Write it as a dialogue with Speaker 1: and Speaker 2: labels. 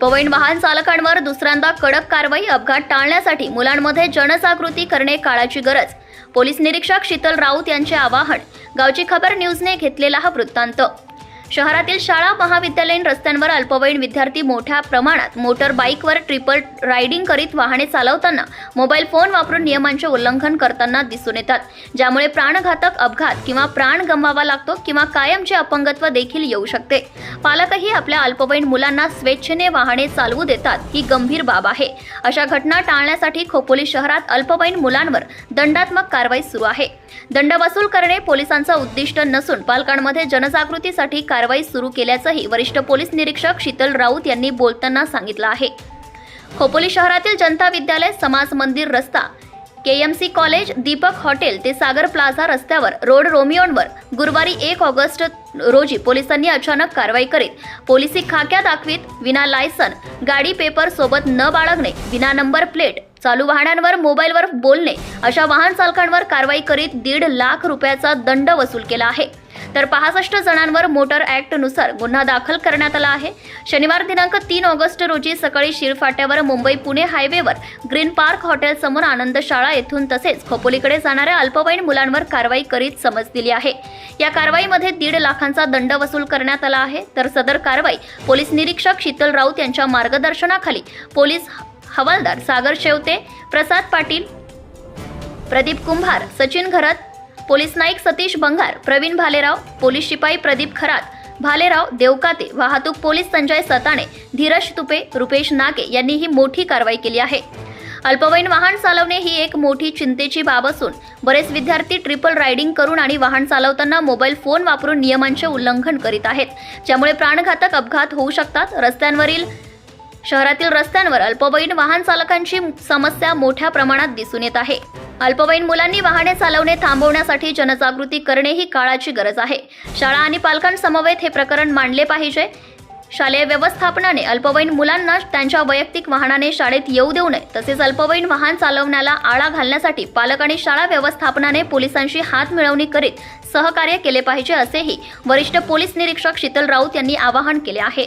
Speaker 1: पवईन वाहन चालकांवर दुसऱ्यांदा कडक कारवाई अपघात टाळण्यासाठी मुलांमध्ये जनजागृती करणे काळाची गरज. पोलीस निरीक्षक शीतल राऊत यांचे आवाहन. गावची खबर न्यूजने घेतलेला हा वृत्तांत. शहरातील शाळा महाविद्यालयीन रस्त्यांवर अल्पवयीन विद्यार्थी मोठ्या प्रमाणात मोटर बाईकवर ट्रिपल रायडिंग करीत वाहने चालवताना मोबाईल फोन वापरून नियमांचे उल्लंघन करताना दिसून येतात. ज्यामुळे प्राणघातक अपघात किंवा प्राण गमवावा लागतो किंवा कायमचे अपंगत्व देखील येऊ शकते. पालकही आपल्या अल्पवयीन मुलांना स्वेच्छेने वाहने चालवू देतात ही गंभीर बाब आहे. अशा घटना टाळण्यासाठी खोपोली शहरात अल्पवयीन मुलांवर दंडात्मक कारवाई सुरू आहे. दंड वसूल करणे पोलिसांचं उद्दिष्ट नसून पालकांमध्ये जनजागृतीसाठी कारवाई सुरू केल्याचंही वरिष्ठ पोलीस निरीक्षक शीतल राऊत यांनी बोलताना सांगितलं आहे. खोपोली शहरातील जनता विद्यालय समाज मंदिर रस्ता केएमसी कॉलेज दीपक हॉटेल ते सागर प्लाझा रस्त्यावर रोड रोमिओनवर गुरुवारी एक ऑगस्ट रोजी पोलिसांनी अचानक कारवाई करीत पोलिसी खाक्या दाखवीत विना लायसन गाडी पेपर सोबत न बाळगणे विना नंबर प्लेट चालू वाहनांवर मोबाईलवर बोलणे अशा वाहन चालकांवर कारवाई करीत दीड लाख रुपयाचा दंड वसूल केला आहे. तर पासष्ट जणांवर मोटर ॲक्टनुसार गुन्हा दाखल करण्यात आला आहे. शनिवार दिनांक तीन ऑगस्ट रोजी सकाळी शिरफाट्यावर मुंबई पुणे हायवेवर ग्रीन पार्क हॉटेल समोर आनंद शाळा येथून तसेच खोपोलीकडे जाणाऱ्या अल्पवयीन मुलांवर कारवाई करीत समज दिली आहे. या कारवाईमध्ये दीड लाखांचा दंड वसूल करण्यात आला आहे. तर सदर कारवाई पोलीस निरीक्षक शीतल राऊत यांच्या मार्गदर्शनाखाली पोलीस हवालदार सागर शेवते प्रसाद पाटील प्रदीप कुंभार सचिन घरत पोलीस नाईक सतीश बंगार प्रवीण भालेराव पोलीस शिपाई प्रदीप खरात भालेराव देवकाते वाहतूक पोलीस संजय सताणे धीरज तुपे रुपेश नागे यांनी ही मोठी कारवाई केली आहे. अल्पवयीन वाहन चालवणे ही एक मोठी चिंतेची बाब असून बरेच विद्यार्थी ट्रिपल रायडिंग करून आणि वाहन चालवताना मोबाईल फोन वापरून नियमांचे उल्लंघन करीत आहेत ज्यामुळे प्राणघातक अपघात होऊ शकतात. रस्त्यांवरील शहरातील रस्त्यांवर अल्पवयीन वाहन चालकांची समस्या मोठ्या प्रमाणात दिसून येत आहे. अल्पवयीन मुलांनी वाहने चालवणे थांबवण्यासाठी जनजागृती करणे ही काळाची गरज आहे. शाळा आणि पालकांसमवेत हे प्रकरण मांडले पाहिजे. शालेय व्यवस्थापनाने अल्पवयीन मुलांना त्यांच्या वैयक्तिक वाहनाने शाळेत येऊ देऊ नये तसेच अल्पवयीन वाहन चालवण्याला आळा घालण्यासाठी पालक आणि शाळा व्यवस्थापनाने पोलिसांशी हात मिळवणी करीत सहकार्य केले पाहिजे असेही वरिष्ठ पोलीस निरीक्षक शीतल राऊत यांनी आवाहन केले आहे.